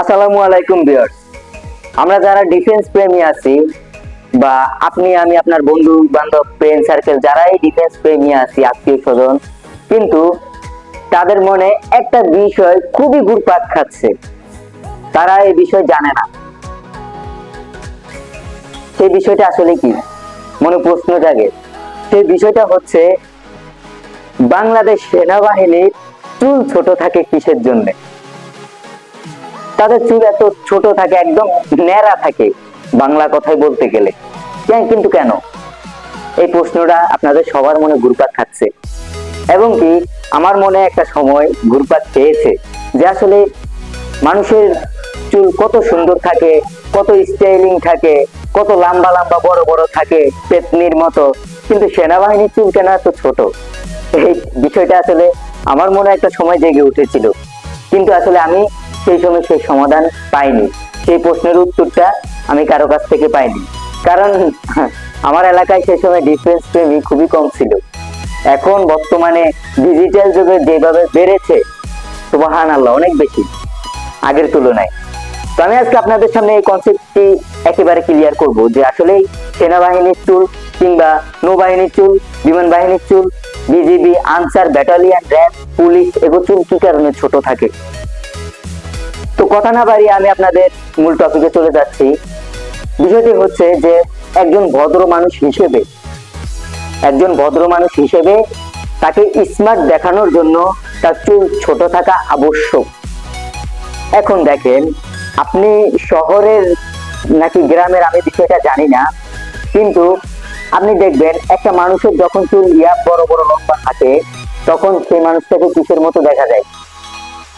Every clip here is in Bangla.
আসসালামু আলাইকুম বিয়ার্স আমরা যারা ডিফেন্স প্রেমী আছি, বা আপনি, আমি আপনার বন্ধু, বান্ধব ফ্রেন্ড সার্কেল যারাই ডিফেন্স প্রেমী আছি, আত্মীয় স্বজন, কিন্তু তাদের মনে একটা বিষয় খুবই ঘুরপাক খাচ্ছে। তারা এই বিষয় জানে না। সেই বিষয়টা আসলে কি? মনে প্রশ্ন জাগে। সেই বিষয়টা হচ্ছে, বাংলাদেশ সেনাবাহিনীর চুল ছোট থাকে কিসের জন্যে? তাদের চুল এত ছোট থাকে, একদম ন্যাড়া থাকে বাংলা কথায় বলতে গেলে। কেন কিন্তু কেন? এই প্রশ্নটা আপনাদের সবার মনে ঘুরপাক খাচ্ছে। এবং কি, আমার মনে একটা সময় ঘুরপাক খেয়েছে যে আসলে মানুষের চুল কত সুন্দর থাকে, কত স্টাইলিং থাকে, কত লম্বা লম্বা বড় বড় থাকে পেতনির মতো। কিন্তু সেনাবাহিনীর চুল কেন এত ছোট? এই বিষয়টা আসলে আমার মনে একটা সময় জেগে উঠেছিল। কিন্তু আসলে আমি সেই সময় সেই সমাধান পাইনি। সেই প্রশ্নের উত্তরটা আমি কারও কাছ থেকে পাইনি। কারণ আমার এলাকায় সেই সময় ডিফেন্স প্রেমী খুবই কম ছিল। এখন বর্তমানে ডিজিটাল যুগে যেভাবে বেড়েছে সুবাহান আল্লাহ অনেক বেশি, আগের তুলনায়। তো আমি আজকে আপনাদের সামনে এই কনসেপ্টটি একেবারে ক্লিয়ার করব যে আসলে সেনাবাহিনীর চুল কিংবা নৌবাহিনীর চুল, বিমান বাহিনীর চুল, BGB, Ansar battalion RAB, police, এগুলো চুল কি কারণে ছোট থাকে? তো কথা না বাড়িয়ে আমি আপনাদের মূল টপিকে চলে যাচ্ছি। বিষয়টি হচ্ছে যে একজন ভদ্র মানুষ হিসেবে, একজন ভদ্র মানুষ হিসেবে তাকে স্মার্ট দেখানোর জন্য তার চুল ছোট থাকা আবশ্যক। এখন দেখেন, আপনি শহরের নাকি গ্রামের, আমি বিষয়টা জানি না, কিন্তু আপনি দেখবেন একটা মানুষের যখন চুল ইয়া বড় বড় লম্বা থাকে, তখন সেই মানুষটাকে কিসের মতো দেখা যায়?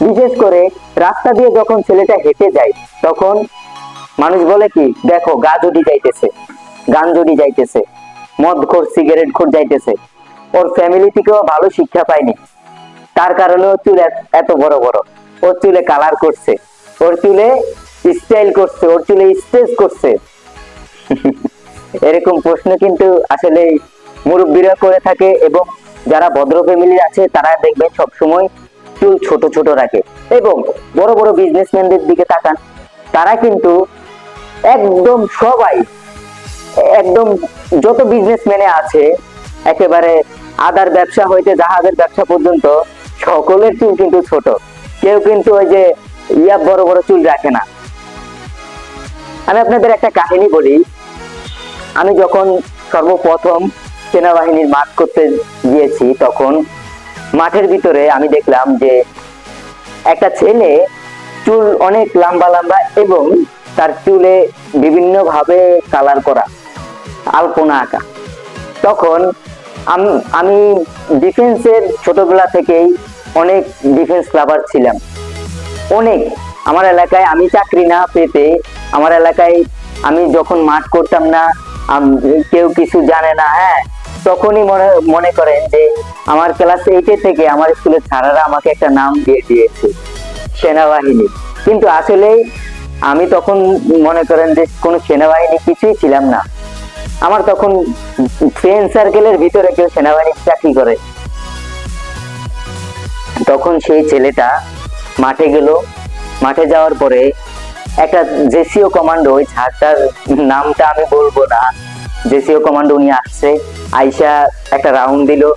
বিশেষ করে রাস্তা দিয়ে যখন ছেলেটা হেঁটে যায়, তখন মানুষ বলে কি, দেখো গা জড়ি যাইতেছে গান জড়ি যাইতেছে মদ খোর সিগারেট খোর যাইতেছে। ওর ফ্যামিলি থেকেও ভালো শিক্ষা পায়নি। তার কারণে ওর চুল এত- বড় বড়। ওর চুলে কালার করছে, ওর চুলে স্টাইল করছে, ওর চুলে স্টেজ করছে। এরকম প্রশ্ন কিন্তু আসলে মুরব্বীরা করে থাকে এবং যারা ভদ্র ফ্যামিলি আছে, তারা দেখবেন সবসময় ছোট ছোট রাখে। এবং বড় বড় বিজনেসম্যানদের দিকে তাকান, তারা কিন্তু একদম সবাই, একদম যত বিজনেসম্যানে আছে, একেবারে আদার ব্যবসা হইতে জাহাজের ব্যবসা পর্যন্ত সকলের চুল কিন্তু ছোট। কেউ কিন্তু ওই যে ইয়া বড় বড় চুল রাখে না। আমি আপনাদের একটা কাহিনী বলি। আমি যখন সর্বপ্রথম সেনাবাহিনীর মাঠ করতে গিয়েছি, তখন মাঠের ভিতরে আমি দেখলাম যে একটা ছেলে চুল অনেক লম্বা লম্বা এবং তার চুলে বিভিন্ন ভাবে কালার করা, আলপনা আঁকা। তখন আম- ডিফেন্সের ছোটবেলা থেকেই অনেক ডিফেন্স লাভার ছিলাম। অনেক। আমার এলাকায় আমি চাকরি না পেতে, আমার এলাকায় আমি যখন মাঠ করতাম না কেউ কিছু জানে না হ্যাঁ তখনই মনে মনে করেন যে আমার ক্লাস এইটে থেকে আমার স্কুলের স্যারেরা আমাকে একটা নাম দিয়ে দিয়েছে, সেনাবাহিনী। কিন্তু আসলে আমি তখন মনে করেন যে কোনো সেনাবাহিনী কিছুই ছিলাম না। আমার তখন ফ্রেন্ড সার্কেলের ভিতরে কেউ সেনাবাহিনীর চাকরি করে। তখন সেই ছেলেটা মাঠে গেল। মাঠে যাওয়ার পরে একটা জেসিও কমান্ডো ওই ছাড়টার নামটা আমি বলব না। জেসিও কমান্ডো উনি আসছে, আইসা একটা রাউন্ড দিল।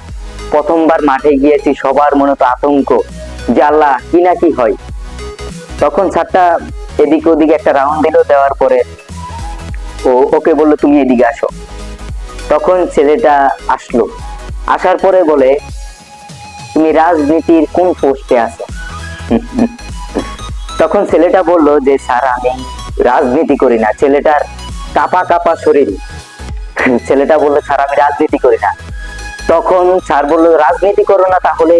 প্রথমবার মাঠে গিয়েছি, সবার মনে তো আতঙ্ক যে আল্লাহ, কি না কি হয়। তখন ছাড়টা এদিক ওদিক একটা রাউন্ড দিল, দেওয়ার পরে ও, ওকে বলল, তুমি এদিকে আসো। তখন ছেলেটা আসলো। আসার পরে বলে, তুমি রাজনীতির কোন পোস্টে আছো? তখন ছেলেটা বলল যে, স্যার, আমি রাজনীতি করি না। ছেলেটার কাপা কাপা শরীর। ছেলেটা বলল, স্যার, আমি রাজনীতি করি না। তখন স্যার বলল, রাজনীতি করো না তাহলে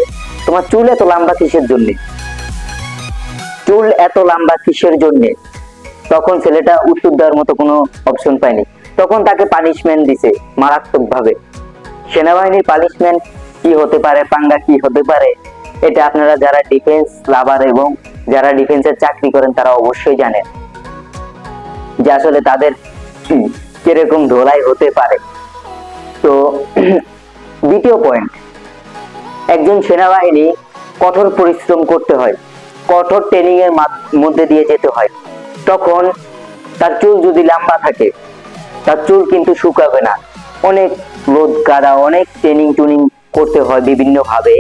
তোমার চুল এত লম্বা কিসের জন্য? চুল এত লম্বা কিসের জন্য? তখন ছেলেটা উত্তর দেওয়ার মতো কোনো অপশন পায়নি। তখন তাকে পানিশমেন্ট দিছে মারাত্মক ভাবে সেনাবাহিনীর পানিশমেন্ট কি হতে পারে, পাঙ্গা কি হতে পারে, এটা আপনারা যারা ডিফেন্স লাভার এবং যারা ডিফেন্সের চাকরি করেন, তারা অবশ্যই জানেন। যে আসলে তাদের কীরকম ধোলাই হতে পারে? তো, দ্বিতীয় পয়েন্ট একজন সেনাবাহিনী কঠোর পরিশ্রম করতে হয়। কঠোর ট্রেনিং এর মধ্যে দিয়ে যেতে হয়। তখন তার চুল যদি লম্বা থাকে, তার চুল কিন্তু শুকাবে না। অনেক রোদ কাদা অনেক ট্রেনিং টুনিং করতে হয় বিভিন্ন ভাবে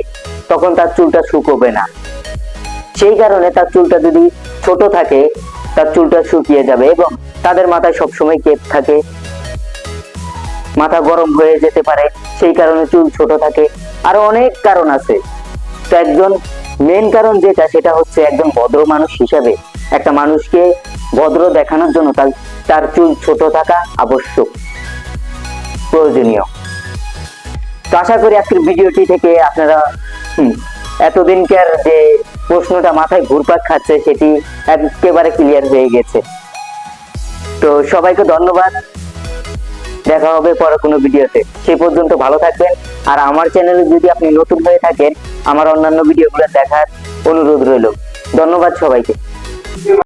তখন তার চুলটা শুকোবে না। সেই কারণে তার চুলটা যদি ছোট থাকে, তার চুলটা শুকিয়ে যাবে এবং তাদের মাথায় সবসময় কেপ থাকে। মাথা গরম হয়ে যেতে পারে, সেই কারণে চুল ছোট থাকে। আরও অনেক কারণ আছে। তো একজন মেন কারণ যেটা, সেটা হচ্ছে একজন ভদ্র মানুষ হিসাবে একটা মানুষকে ভদ্র দেখানোর জন্য তার তার চুল ছোট থাকা আবশ্যক, প্রয়োজনীয়। তো আশা করি আজকের ভিডিওটি থেকে আপনারা এতদিনকার যে প্রশ্নটা মাথায় ঘুরপাক খাচ্ছে, সেটি একেবারে ক্লিয়ার হয়ে গেছে। তো সবাইকে ধন্যবাদ। দেখা হবে পরে কোনো ভিডিওতে। সেই পর্যন্ত ভালো থাকবেন। আর আমার চ্যানেলে যদি আপনি নতুন হয়ে থাকেন, আমার অন্যান্য ভিডিওগুলো দেখার অনুরোধ রইল। ধন্যবাদ সবাইকে।